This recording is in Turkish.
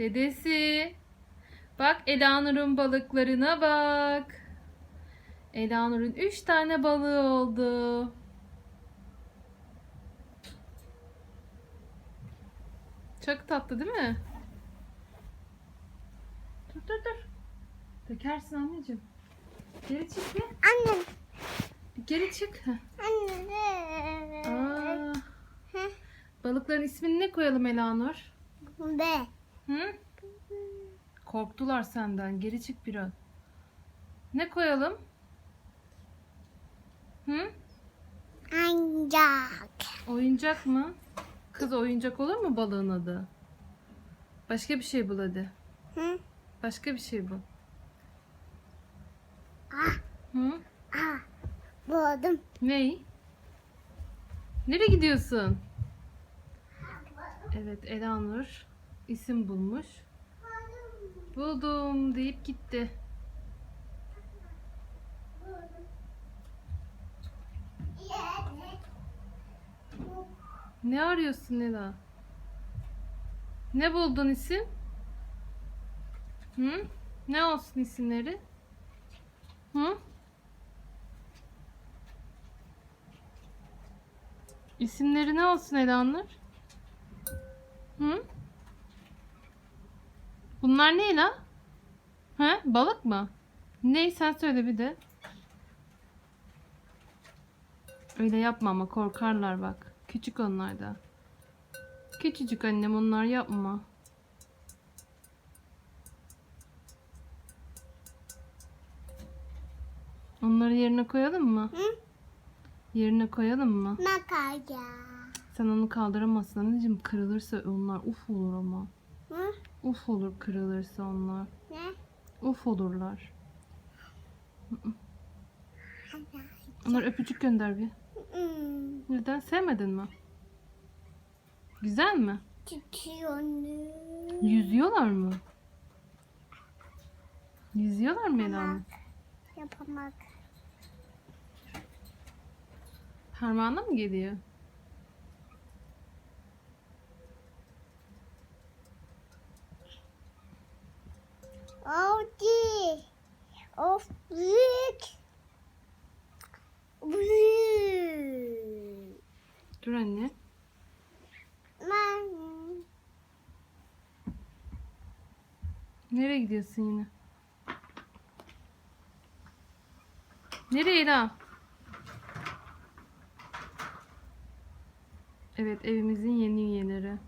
Dedesi. Bak Elanur'un balıklarına bak. Elanur'un üç tane balığı oldu. Çok tatlı değil mi? Dur dur dur. Dökersin anneciğim. Geri çık bir. Anne. Bir geri çık. Anne. Aa, balıkların ismini ne koyalım Elanur? Be. Hı? Korktular senden. Geri çık biraz. Ne koyalım? Hı? Ancak. Oyuncak mı? Kız oyuncak olur mu balığın adı? Başka bir şey bul hadi. Hı? Başka bir şey bul. Ah. Hı? Ah. Buldum. Ney? Nereye gidiyorsun? Evet Elanur isim bulmuş. Buldum deyip gitti. Ne arıyorsun Ela? Ne buldun isim? Hı? Ne olsun isimleri? Hı? İsimleri ne olsun Elanur? Hı? Bunlar ne Ela? He? Balık mı? Ne sen söyle bir de. Öyle yapma ama korkarlar bak. Küçük onlar da. Küçücük annem onlar yapma. Onları yerine koyalım mı? Hı? Yerine koyalım mı? Makaya. Sen onu kaldıramazsın anneciğim. Kırılırsa onlar uf olur ama. Hı? Uf olur kırılırsa onlar. Ne? Uf olurlar. Onlara öpücük gönder bir. Hmm. Neden? Sevmedin mi? Güzel mi? Tutuyor. Yüzüyorlar mı? Yüzüyorlar mı Elanur? Yapamak. Parmağına mı geliyor? Oldu. Of büyük. Büyük. Dur anne. Ben Nereye gidiyorsun yine? Nereye Ela? Evet evimizin yeni üyeleri.